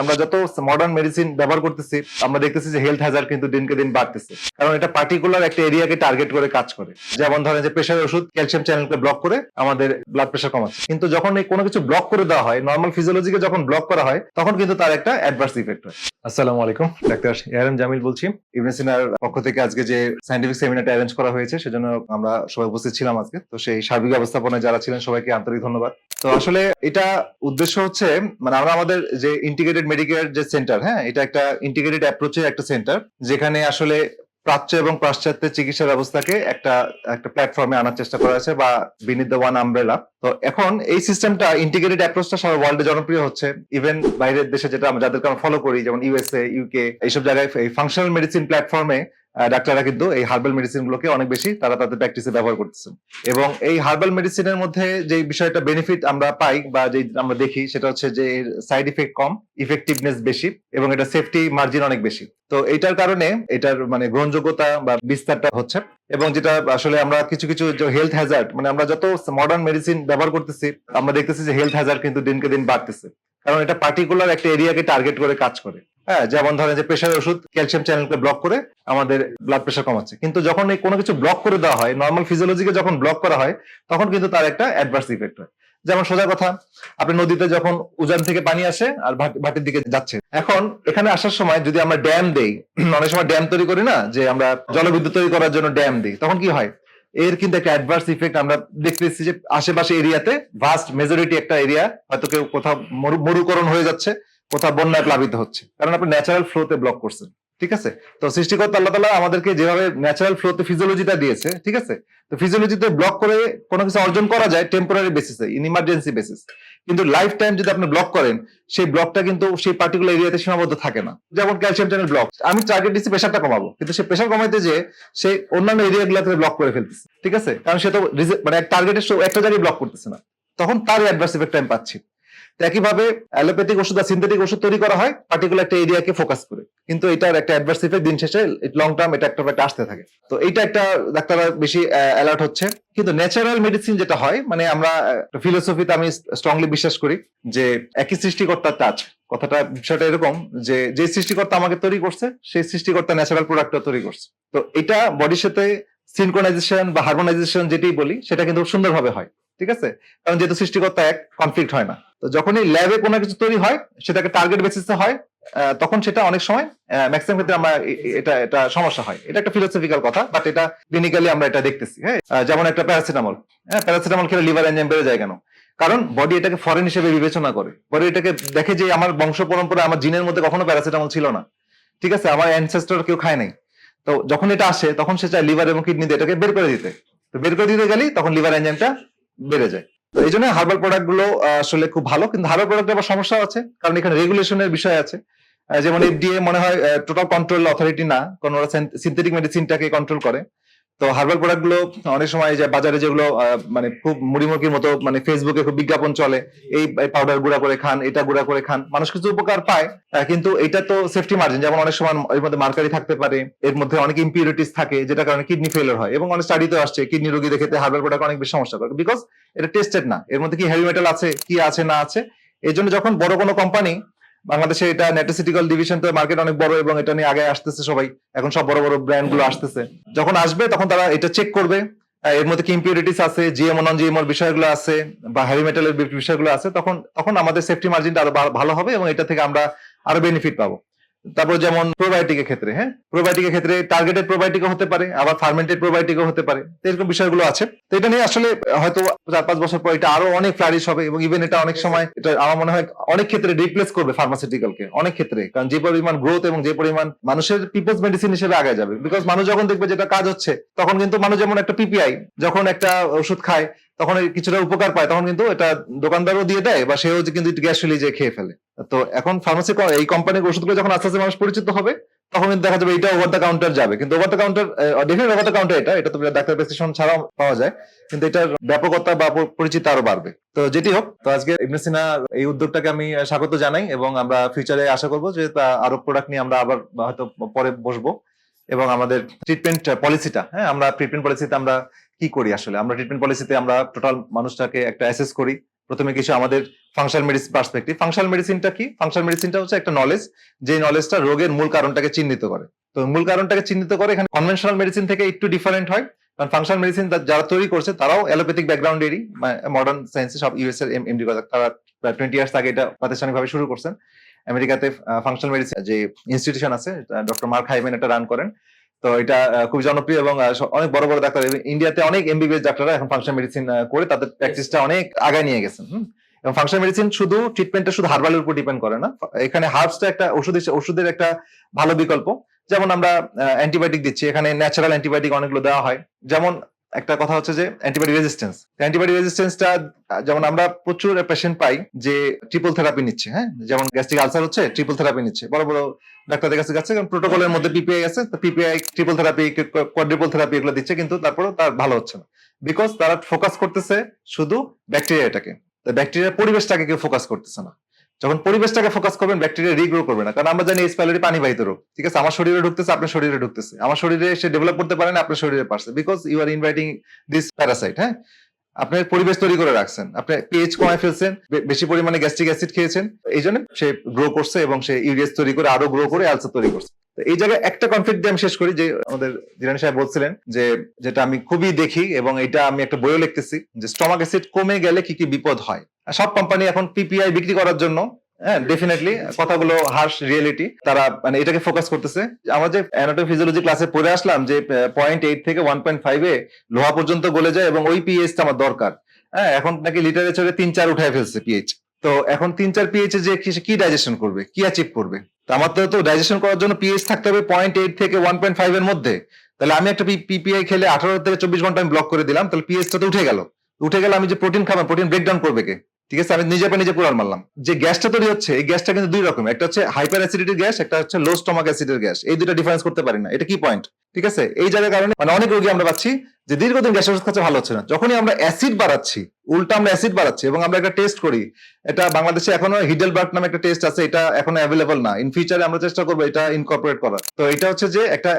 আমরা যত modern medicine ব্যবহার করতেছি, আমরা দেখতেছি যে হেলথ হ্যাজার্ড কিন্তু দিনকে দিন বাড়তেছে। কারণ এটা পার্টিকুলার একটা এরিয়াকে টার্গেট করে কাজ করে। যেমন ধরেন যে প্রেশার ওষুধ ক্যালসিয়াম চ্যানেলকে ব্লক করে আমাদের ব্লাড প্রেশার কমাচ্ছে। কিন্তু যখন এই কোনো কিছু ব্লক করে দেওয়া হয় নর্মাল ফিজিওলজিকে যখন ব্লক করা হয়, তখন কিন্তু তার একটা অ্যাডভার্স ইফেক্ট হয়। আসসালামু আলাইকুম, ডাক্তার এআরএম জামিল বলছি। ইভনেসিনার পক্ষ থেকে আজকে যে সাইন্টিফিক সেমিনারটা অ্যারেঞ্জ করা হয়েছে, সেজন্য আমরা সবাই উপস্থিত ছিলাম আজকে। তো সেই সার্বিক ব্যবস্থাপনায় যারা ছিলেন, সবাইকে আন্তরিক ধন্যবাদ। তো আসলে এটা উদ্দেশ্য হচ্ছে মানে আমরা আমাদের যে ইন্টিগ্রেটেড মেডিকেল যে সেন্টার হ্যাঁ এটা একটা ইন্টিগ্রেটেড অ্যাপ্রোচের একটা সেন্টার যেখানে আসলে প্রাচ্য এবং পাশ্চাত্যের চিকিৎসা ব্যবস্থাকে একটা একটা প্ল্যাটফর্মে আনার চেষ্টা করা হয়েছে বা বিনিত দ্য ওয়ান আমব্রেলা তো এখন এই সিস্টেমটা ইন্টিগ্রেটেড অ্যাপ্রোচটা সারা ওয়ার্ল্ডে জনপ্রিয় হচ্ছে ইভেন বাইরের দেশে যেটা আমরা যাদেরকে আমরা ফলো করি, যেমন ইউএসএ ইউকে এইসব জায়গায় এই ফাংশনাল মেডিসিন প্ল্যাটফর্মে ডাক্তাররা কিন্তু এই হার্বাল মেডিসিন গুলোকে অনেক বেশি তারা তাদের প্র্যাকটিসে ব্যবহার করতেছেন। এবং এই হার্বাল মেডিসিনের মধ্যে যে বিষয়টা বেনিফিট আমরা পাই বা যে আমরা দেখি, সেটা হচ্ছে যে সাইড ইফেক্ট কম ইফেক্টিভনেস বেশি এবং এটা সেফটি মার্জিন অনেক বেশি। তো এটার কারণে এটার মানে গ্রহণযোগ্যতা বা বিস্তারটা হচ্ছে এবং যেটা আসলে আমরা কিছু কিছু হেলথ হ্যাজার্ড মানে আমরা যত মডার্ন মেডিসিন ব্যবহার করতেছি, আমরা দেখতেছি যে হেলথ হ্যাজার্ড কিন্তু দিনকে দিন বাড়তেছে। কারণ এটা পার্টিকুলার একটা এরিয়াকে টার্গেট করে কাজ করে। হ্যাঁ যেমন ধরেন যে প্রেশার ওষুধ ক্যালসিয়াম চ্যানেলকে ব্লক করে আমাদের ব্লাড প্রেশার কমাচ্ছে। কিন্তু যখন এই কোনো কিছু ব্লক করে দেওয়া হয় নর্মাল ফিজিওলজিকে যখন ব্লক করা হয়, তখন কিন্তু তার একটা অ্যাডভার্স ইফেক্ট হয়। যেমন সোজা কথা, আপনি নদীতে যখন উজান থেকে পানি আসে আর ভাট- ভাটির দিকে যাচ্ছে। এখন এখানে আসার সময় যদি আমরা ড্যাম দেই, অনেক সময় ড্যাম তৈরি করি না, যে আমরা জলবিদ্যুৎ তৈরি করার জন্য ড্যাম দিই, তখন কি হয়? এর কিন্তু একটা অ্যাডভার্স ইফেক্ট আমরা দেখতেছি যে আশেপাশে এরিয়াতে ভাস্ট মেজরিটি একটা এরিয়া হয়তো কেউ কোথাও মরু- মরুকরণ হয়ে যাচ্ছে। কোথাও বন্যায় প্লাবিত হচ্ছে। কারণ আপনি ন্যাচারাল ফ্লোতে ব্লক করছেন, ঠিক আছে? তো সৃষ্টিকর্তা আল্লাহ তালা আমাদেরকে যেভাবে ন্যাচারাল ফ্লোতে ফিজিওলজিটা দিয়েছে, ঠিক আছে? তো ফিজিওলজিতে ব্লক করে কোনো কিছু অর্জন করা যায় টেম্পোরারি বেসিসে ইন ইমার্জেন্সি বেসিস কিন্তু লাইফ টাইম যদি আপনি ব্লক করেন, সেই ব্লকটা কিন্তু সেই পার্টিকুলার এরিয়াতে সীমাবদ্ধ থাকে না। যেমন ক্যালসিয়াম চ্যানেল ব্লক আমি টার্গেট দিচ্ছি প্রেশারটা কমাবো, কিন্তু সে প্রেশার কমাইতে যে সে অন্যান্য এরিয়া গুলাতে ব্লক করে ফেলতেছে, ঠিক আছে? কারণ সে তো মানে টার্গেটের একটা জায়গায় ব্লক করতেছে না। তখন তার অ্যাডভার্স ইফেক্ট আমি পাচ্ছি। একইভাবে অ্যালোপ্যাথিক ওষুধ বা সিনথেটিক ওষুধ তৈরি করা হয় পার্টিকুলার একটা এরিয়াকে ফোকাস করে। কিন্তু এটার একটা অ্যাডভার্স ইফেক্ট দিন শেষে লং টার্ম এটা একটা একটা আসতে থাকে। তো এইটা একটা ডাক্তাররা বেশি অ্যালার্ট হচ্ছে। কিন্তু ন্যাচারাল মেডিসিন যেটা হয় মানে আমরা ফিলোসফিতে আমি স্ট্রংলি বিশ্বাস করি যে একই সৃষ্টিকর্তার টাচ কথাটা, বিষয়টা এরকম যে যে সৃষ্টিকর্তা আমাকে তৈরি করছে, সেই সৃষ্টিকর্তা ন্যাচারাল প্রোডাক্টটা তৈরি করছে। তো এটা বডির সাথে সিনক্রোনাইজেশন বা হারমোনাইজেশন যেটি বলি, সেটা কিন্তু সুন্দরভাবে হয়। ঠিক আছে? কারণ যেহেতু সৃষ্টিকর্তা এক কনফ্লিক্ট হয় না। তো যখনই ল্যাবে কোনো কিছু তৈরি হয়, সেটাকে টার্গেট বেসিসে হয় তখন সেটা অনেক সময় ম্যাক্সিমাম ক্ষেত্রে আমরা এটা এটা সমস্যা হয়। এটা একটা ফিলোসফিক্যাল কথা বাট এটা ক্লিনিক্যালি আমরা এটা দেখতেছি হ্যাঁ? যেমন একটা প্যারাসিটামল হ্যাঁ? প্যারাসিটামল খেলে লিভার এনজাইম বেড়ে যায় কেন? কারণ বডি এটাকে ফরেন হিসেবে বিবেচনা করে। বডি এটাকে দেখে যে আমার বংশ পরম্পরা আমার জিনের মধ্যে কখনো প্যারাসিটামল ছিল না। ঠিক আছে? আমার অ্যানসেস্টর কেউ খায় নাই। তো যখন এটা আসে, তখন সে চায় লিভার এবং কিডনি দিয়ে এটাকে বের করে দিতে। তো বের করে দিতে গেলেই তখন লিভার এনজাইমটা বেড়ে যায়। তো এই জন্য হার্বাল প্রোডাক্টগুলো আসলে খুব ভালো। কিন্তু হার্বাল প্রোডাক্ট আবার সমস্যা আছে, কারণ এখানে রেগুলেশনের বিষয় আছে। যেমন এফডিএ মনে হয় টোটাল কন্ট্রোল অথরিটি না, কারণ ওরা সিনথেটিক মেডিসিনটাকে কন্ট্রোল করে। তো হার্বাল প্রোডাক্টগুলো অনেক সময় যে বাজারে যেগুলো মানে খুব মুড়িমুড়কির মতো মানে ফেসবুকে খুব বিজ্ঞাপন চলে, এই পাউডার গুঁড়া করে খান, এটা গুঁড়া করে খান, মানুষ কিছু উপকার পায় কিন্তু এটা তো সেফটি মার্জিন যেমন অনেক সময় এর মধ্যে মার্কারি থাকতে পারে, এর মধ্যে অনেক ইম্পিউরিটিস থাকে যেটা কারণে কিডনি ফেলার হয়, এবং অনেক স্টাডিতে আসছে কিডনি রোগীদের ক্ষেত্রে হার্বাল প্রোডাক্ট অনেক বেশি সমস্যা করে বিকজ এটা টেস্টেড না, এর মধ্যে কি হেভি মেটাল আছে, কি আছে না আছে এই জন্য যখন বড় কোনো কোম্পানি বাংলাদেশে এটা নেটেসিটিক্যাল ডিভিশন তো মার্কেট অনেক বড় এবং এটা নিয়ে আগে আসতেছে সবাই। এখন সব বড় বড় ব্র্যান্ডগুলো আসতেছে। যখন আসবে তখন তারা এটা চেক করবে। এর মধ্যে কি ইম্পিউরিটিস আছে জিএমও নন জিএমওর বিষয়গুলো আছে বা হেভি মেটালের বিষয়গুলো আছে তখন তখন আমাদের সেফটি মার্জিনটা আরও ভালো হবে এবং এটা থেকে আমরা আরও বেনিফিট পাবো। তারপর যেমন প্রোবায়োটিকের ক্ষেত্রে হ্যাঁ? প্রোবায়োটিকের ক্ষেত্রে টার্গেটেড প্রোবায়োটিকও হতে পারে, আবার ফার্মেন্টেড প্রোবায়োটিকও হতে পারে। তো এরকম বিষয়গুলো আছে। তো এটা নিয়ে আসলে হয়তো চার পাঁচ বছর পর এটা আরও অনেক ফ্লারিশ হবে এবং ইভেন এটা অনেক সময় এটা আমার মনে হয় অনেক ক্ষেত্রে রিপ্লেস করবে ফার্মাসিউটিক্যালকে অনেক ক্ষেত্রে। কারণ যে পরিমাণ গ্রোথ এবং যে পরিমাণ মানুষের পিপলস মেডিসিন হিসেবে আগে যাবে। বিকজ মানুষ যখন দেখবে যেটা কাজ হচ্ছে, তখন কিন্তু মানুষ যেমন একটা পিপিআই যখন একটা ওষুধ খায় তখন কিছুটা উপকার পায়, তখন কিন্তু এটা দোকানদারও দিয়ে দেয় বা সেও কিন্তু গ্যাস যে খেয়ে ফেলে। তো এখন ফার্মাসি এই কোম্পানির ওষুধগুলো যখন আস্তে আস্তে মানুষ পরিচিত হবে, তখন কিন্তু দেখা যাবে এটা ওভার দ্য কাউন্টার যাবে। কিন্তু over the counter definite over the counter এটা এটা তো ডাক্তার প্রেসক্রিপশন ছাড়াও পাওয়া যায়, কিন্তু এটার ব্যাপকতা বা পরিচিতি আরও বাড়বে। তো যেটি হোক, তো আজকে ইবনেসিনা এই উদ্যোগটাকে আমি স্বাগত জানাই এবং আমরা ফিউচারে আশা করব যে তা আরও প্রোডাক্ট নিয়ে আমরা আবার হয়তো পরে বসবো এবং আমাদের ট্রিটমেন্ট পলিসিটা হ্যাঁ আমরা ট্রিটমেন্ট পলিসিতে আমরা কি করি আসলে? আমরা ট্রিটমেন্ট পলিসিতে আমরা টোটাল মানুষটাকে একটা অ্যাসেস করি। প্রথমে কিছু আমাদের ফাংশনাল মেডিসিন পার্সপেক্টিভ ফাংশনাল মেডিসিনটা কি? ফাংশনাল মেডিসিনটা হচ্ছে একটা নলেজ যে নলেজটা রোগের মূল কারণটাকে চিহ্নিত করে। তো মূল কারণটাকে চিহ্নিত করে এখানে কনভেনশনাল মেডিসিন থেকে একটু ডিফারেন্ট হয়। কারণ ফাংশনাল মেডিসিন যারা তৈরি করছে, তারাও অ্যালোপ্যাথিক ব্যাকগ্রাউন্ডেরই মডার্ন সায়েন্সে সব ইউএস এর এম এমডি তারা প্রায় টোয়েন্টি ইয়ার্স আগে এটা প্রাতিষ্ঠানিকভাবে শুরু করছেন। আমেরিকাতে ফাংশনাল মেডিসিন যে ইনস্টিটিউশন আছে ডক্টর মার্ক হাইমেন এটা রান করেন। তো এটা খুব জনপ্রিয় এবং অনেক বড় বড় ডাক্তার। ইন্ডিয়াতে অনেক এমবিবিএস ডাক্তাররা এখন ফাংশন মেডিসিন করে তাদের প্র্যাকটিসটা অনেক আগায় নিয়ে গেছেন হুম। এবং ফাংশন মেডিসিন শুধু ট্রিটমেন্টটা শুধু হার্বালের উপর ডিপেন্ড করে না। এখানে হার্বসটা একটা ওষুধ ওষুধের একটা ভালো বিকল্প। যেমন আমরা অ্যান্টিবায়োটিক দিচ্ছি। এখানে ন্যাচারাল অ্যান্টিবায়োটিক অনেকগুলো দেওয়া হয়। যেমন একটা কথা হচ্ছে যে অ্যান্টিবায়োটিক রেজিস্ট্যান্স অ্যান্টিবায়োটিক রেজিস্ট্যান্সটা যেমন আমরা প্রচুর পেশেন্ট পাই যে ট্রিপল থেরাপি নিচ্ছে হ্যাঁ? যেমন গ্যাস্ট্রিক আলসার হচ্ছে ট্রিপল থেরাপি নিচ্ছে। বড় বড় ডাক্তারদের কাছে যাচ্ছে কারণ প্রোটোকলের মধ্যে পিপিআই আছে PPI triple therapy quadruple therapy এগুলো দিচ্ছে কিন্তু তারপরেও তার ভালো হচ্ছে না। বিকজ তারা ফোকাস করতেছে শুধু ব্যাকটেরিয়াটাকে ব্যাকটেরিয়ার পরিবেশটাকে কেউ ফোকাস করতেছে না। যখন পরিবেশটাকে ফোকাস করবেন ব্যাকটেরিয়া রিগ্রো করবে না। কারণ আমরা জানি স্প্যালোরি পানিবাহিত রোগ। ঠিক আছে? আমার শরীরে ঢুকতেছে, আপনার শরীরে ঢুকতেছে। আমার শরীরে সে ডেভেলপ করতে পারে না আপনার শরীরে পারছে। Because you are inviting this parasite হ্যাঁ? আপনার পরিবেশ তৈরি করে রাখছেন। আপনি পিএইচ কমায় ফেলছেন বেশি পরিমাণে গ্যাস্ট্রিক অ্যাসিড খেয়েছেন। এই জন্য সে গ্রো করছে এবং সে ইউরিয়াস তৈরি করে আরও গ্রো করে আলসার তৈরি করছে। এই জায়গায় একটা কনফ্লিক্ট দিয়ে আমি শেষ করি, যে আমাদের জিরানি সাহেব বলছিলেন যে যেটা আমি খুবই দেখি এবং এটা আমি একটা বইও লিখতেছি, যে স্টমাক অ্যাসিড কমে গেলে কি কি বিপদ হয়। সব কোম্পানি এখন পিপিআই বিক্রি করার জন্য হ্যাঁ ডেফিনেটলি কথাগুলো হার্শ রিয়েলিটি তারা মানে এটাকে ফোকাস করতেছে। আমরা যে অ্যানাটমি ফিজিওলজি ক্লাসে পড়ে আসলাম, যে পয়েন্ট এইট থেকে ওয়ান পয়েন্ট ফাইভে লোহা পর্যন্ত গলে যায় এবং ওই পিএইচটা আমার দরকার। হ্যাঁ এখন নাকি লিটারেচারে তিন চার উঠায় ফেলছে পিএইচ তো এখন তিন চার পিএইচ যে কি- ডাইজেশন করবে, কি অ্যাচিভ করবে? আমার তো ডাইজেশন করার জন্য পিএইচ থাকতে হবে পয়েন্ট এইট থেকে ওয়ান পয়েন্ট ফাইভ এর মধ্যে। তাহলে আমি একটা পিপিআই খেলে আঠারো থেকে চব্বিশ ঘণ্টা আমি ব্লক করে দিলাম, তাহলে পিএইচটা তো উঠে গেল। উঠে গেল আমি যে প্রোটিন খাবার প্রোটিন ব্রেকডাউন করবে কে? ঠিক আছে? আমি নিজে নিজে পুরান মারলাম। যে গ্যাসটা তৈরি হচ্ছে, এই গ্যাসটা কিন্তু দুই রকম একটা হচ্ছে হাইপার অ্যাসিডিটির গ্যাস একটা হচ্ছে লো স্টমাক অ্যাসিডের গ্যাস এই দুটো ডিফারেন্স করতে পারি না। এটা কি পয়েন্ট ঠিক আছে? এই জায়গার কারণে মানে অনেক রোগী আমরা পাচ্ছি যে দীর্ঘদিন গ্যাসের ওষুধ খাচ্ছে ভালো হচ্ছে না। যখনই আমরা অ্যাসিড বাড়াচ্ছি, উল্টা আমরা অ্যাসিড বাড়াচ্ছি এবং আমরা একটা টেস্ট করি, এটা বাংলাদেশে এখনও হিডেলবার্গ নামে একটা টেস্ট আছে, এটা এখনও অ্যাভেলেবল না। ইন ফিউচারে আমরা চেষ্টা করব এটা ইনকর্পোরেট করার। তো এটা হচ্ছে যে একটা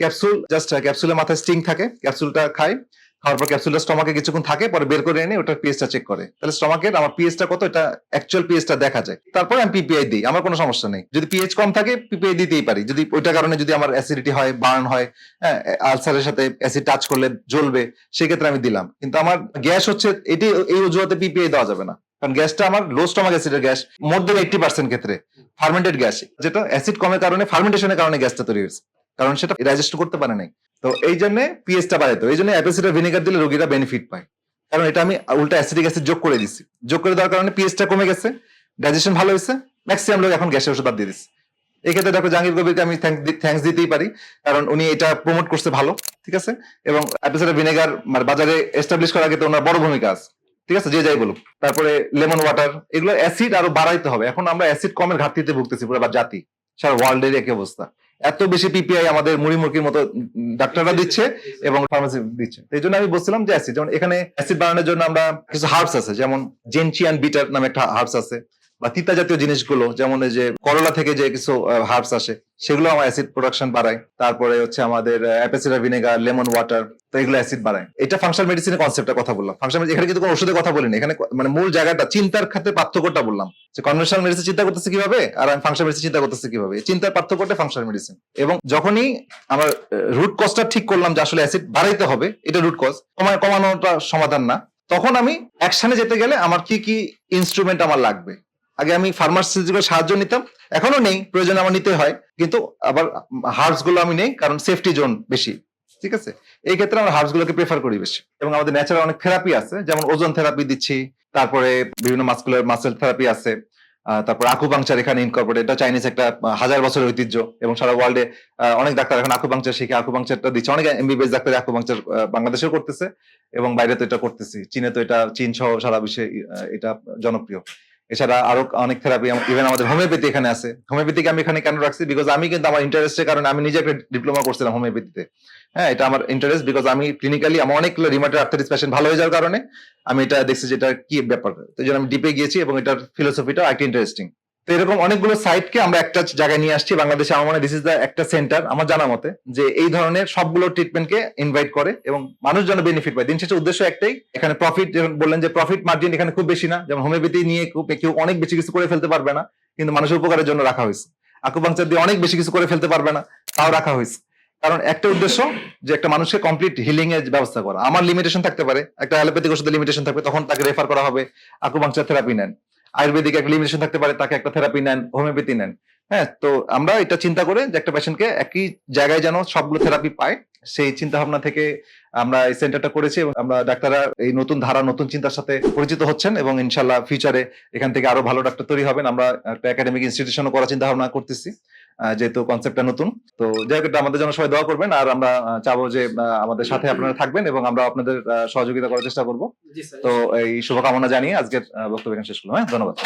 ক্যাপসুল জাস্ট ক্যাপসুলের মাথায় স্টিং থাকে ক্যাপসুলটা খাই খাওয়ার পর ক্যাপসুলটা স্টমাকে কিছুক্ষণ থাকে, পরে বের করে এনে ওটার পিএসটা চেক করে। তাহলে স্টমাকের আমার পিএসটা কত? এটা অ্যাকচুয়াল পিএসটা দেখা যায়। তারপরে আমি পিপিআই দিই, আমার কোনো সমস্যা নেই। যদি পিএইচ কম থাকে পিপিআই দিতেই পারি। যদি ওইটার কারণে যদি আমার অ্যাসিডিটি হয় বার্ন হয় হ্যাঁ আলসারের সাথে অ্যাসিড টাচ করলে জ্বলবে, সেক্ষেত্রে আমি দিলাম। কিন্তু আমার গ্যাস হচ্ছে, এটি, এই অজুহাতে পিপিআই দেওয়া যাবে না। কারণ গ্যাসটা আমার লো স্টমাক অ্যাসিডের gas more than eighty percent ক্ষেত্রে। ফার্মেন্টেড গ্যাস, যেটা অ্যাসিড কমের কারণে ফার্মেন্টেশনের কারণে গ্যাসটা তৈরি হয়েছে। কারণ সেটা ডাইজেস্ট করতে পারে নাই। তো এই জন্য পিএসটা বাড়াইতো এই জন্য অ্যাপেসিডার ভিনেগার দিলে রোগীরা বেনিফিট পায়। কারণ এটা আমি উল্টা অ্যাসিডিক অ্যাসিড যোগ করে দিচ্ছি যোগ করে দেওয়ার কারণে পিএসটা কমে গেছে ডাইজেশন ভালো হয়েছে ম্যাক্সিমাম লোক এখন গ্যাসের ওষুধ বাদ দিয়ে দিচ্ছে এই ক্ষেত্রে ডক্টর জাহাঙ্গীর কবিরকে আমি থ্যাঙ্কস দিতেই পারি, কারণ উনি এটা প্রমোট করছে ভালো, ঠিক আছে? এবং অ্যাপেসিডার ভিনেগার মানে বাজারে এস্টাবলিশ করার ক্ষেত্রে ওনার বড় ভূমিকা আছে, ঠিক আছে? যে যাই বলুক। তারপরে লেমন ওয়াটার এগুলো অ্যাসিড আরও বাড়াইতে হবে। এখন আমরা অ্যাসিড কমের ঘাটতিতে ভুগতেছি পুরো বা জাতি, সারা ওয়ার্ল্ডের একই অবস্থা। এত বেশি পিপিআই আমাদের মুড়ি মুরগির মতো ডাক্তাররা দিচ্ছে এবং ফার্মাসি দিচ্ছে। এই জন্য আমি বলছিলাম যে অ্যাসিড যেমন এখানে অ্যাসিড বানানোর জন্য আমরা কিছু হার্বস আছে, যেমন জেনচিয়ান বিটার নামে একটা হার্বস আছে। বা তিতা জাতীয় জিনিসগুলো, যেমন এই যে করলা থেকে যে কিছু হার্বস আসে, সেগুলো আমার অ্যাসিড প্রোডাকশন বাড়ায়। তারপরে হচ্ছে আমাদের অ্যাপেসিডার ভিনেগার লেমন ওয়াটার তো এগুলো অ্যাসিড বাড়ায়। এটা ফাংশনাল মেডিসিনের কনসেপ্টের কথা বললাম। ফাংশনাল এখানে কিন্তু কোনো ওষুধের কথা বলিনি। এখানে মানে মূল জায়গাটা চিন্তার ক্ষেত্রে পার্থক্যটা বললাম। যে কনভেনশনাল মেডিসিন চিন্তা করতেছে কীভাবে, আর আমি ফাংশনাল মেডিসিন চিন্তা করতেছে কীভাবে? চিন্তার পার্থক্যটা ফাংশনাল মেডিসিন এবং যখনই আমার রুট কজটা ঠিক করলাম যে আসলে অ্যাসিড বাড়াইতে হবে, এটা রুট কজ কমানোটা সমাধান না, তখন আমি অ্যাকশনে যেতে গেলে আমার কি কি ইনস্ট্রুমেন্ট আমার লাগবে? আগে আমি ফার্মাসিউটিক্যাল সাহায্য নিতাম, এখনও নেই, প্রয়োজন আমার নিতে হয়, কিন্তু আবার হার্বসগুলো আমি নেই, কারণ সেফটি জোন বেশি, ঠিক আছে? এই ক্ষেত্রে আমরা হার্বস গুলোকে প্রেফার করি বেশি। এবং আমাদের ন্যাচারাল অনেক থেরাপি আছে, যেমন ওজন থেরাপি দিচ্ছি, তারপরে বিভিন্ন মাস্কুলার মাসেল থেরাপি আছে তারপর আকুপাংচার এখানে ইনকর্পোরেট এটা চাইনিজ একটা হাজার বছরের ঐতিহ্য, এবং সারা ওয়ার্ল্ডে অনেক ডাক্তার এখন আকুপাংচার শিখে আকুপাংচারটা দিচ্ছে, অনেক এমবিবিএস ডাক্তার আকুপাংচার বাংলাদেশেও করতেছে, এবং বাইরে তো এটা করতেছি, চীনে তো এটা, চীন সহ সারা বিশ্বে এটা জনপ্রিয়। এছাড়া আরও অনেক থেরাপি ইভেন আমাদের হোমিওপ্যাথি এখানে আছে। হোমিওপ্যাথিকে আমি এখানে কেন রাখছি? বিকজ আমি কিন্তু আমার ইন্টারেস্টের কারণে আমি নিজে একটা ডিপ্লোমা করছিলাম হোমিওপ্যাথিতে হ্যাঁ এটা আমার ইন্টারেস্ট বিকজ আমি ক্লিনিক্যালি আমার অনেকগুলো রিমাটের আর্থারিস পেশেন্ট ভালো হয়ে যাওয়ার কারণে আমি এটা দেখছি যে এটা কি ব্যাপার। তো আমি ডিপে গিয়েছি এবং এটার ফিলোসফিটা একটা ইন্টারেস্টিং তো এরকম অনেকগুলো সাইটকে আমরা একটা জায়গায় নিয়ে আসছি। বাংলাদেশে আমার মনে দিস ইজ দ্য একটা সেন্টার আমার জানা মতে, যে এই ধরনের সবগুলো ট্রিটমেন্টকে ইনভাইট করে এবং মানুষ যেন বেনিফিট পায়। দিন শেষে উদ্দেশ্য একটাই, এখানে প্রফিট যেমন বললেন যে প্রফিট মার্জিন এখানে খুব বেশি না, যেমন হোমিওপ্যাথি নিয়ে কেউ অনেক বেশি কিছু করে ফেলতে পারবে না, কিন্তু মানুষের উপকারের জন্য রাখা হয়েছে। আকুপাংচার দিয়ে অনেক বেশি কিছু করে ফেলতে পারবে না, তাও রাখা হয়েছে। কারণ একটা উদ্দেশ্য, যে একটা মানুষকে কমপ্লিট হিলিং এর ব্যবস্থা করা। আমার লিমিটেশন থাকতে পারে, একটা অ্যালোপ্যাথিক ওষুধের লিমিটেশন থাকবে, তখন তাকে রেফার করা হবে আকুপাংচার থেরাপি নেন। আয়ুর্বেদিক একটা লিমিটেশন থাকতে পারে, তাকে একটা থেরাপি নেন হোমিওপ্যাথি নেন। হ্যাঁ তো আমরা এটা চিন্তা করে যে একটা পেশেন্টকে একই জায়গায় যেন সবগুলো থেরাপি পায়, সেই চিন্তা ভাবনা থেকে আমরা এই সেন্টারটা করেছি এবং আমরা ডাক্তাররা এই নতুন ধারা, নতুন চিন্তার সাথে পরিচিত হচ্ছেন এবং ইনশাল্লাহ ফিউচারে এখান থেকে আরও ভালো ডাক্তার তৈরি হবেন। আমরা একটা একাডেমিক ইনস্টিটিউশনও করার চিন্তা ভাবনা করতেছি। যেহেতু কনসেপ্টটা নতুন তো যাই হোক আমাদের জন্য সবাই দোয়া করবেন আর আমরা চাবো যে আমাদের সাথে আপনারা থাকবেন এবং আমরা আপনাদের সহযোগিতা করার চেষ্টা করব। তো এই শুভকামনা জানিয়ে আজকের বক্তব্য এখানে শেষ করলাম হ্যাঁ? ধন্যবাদ।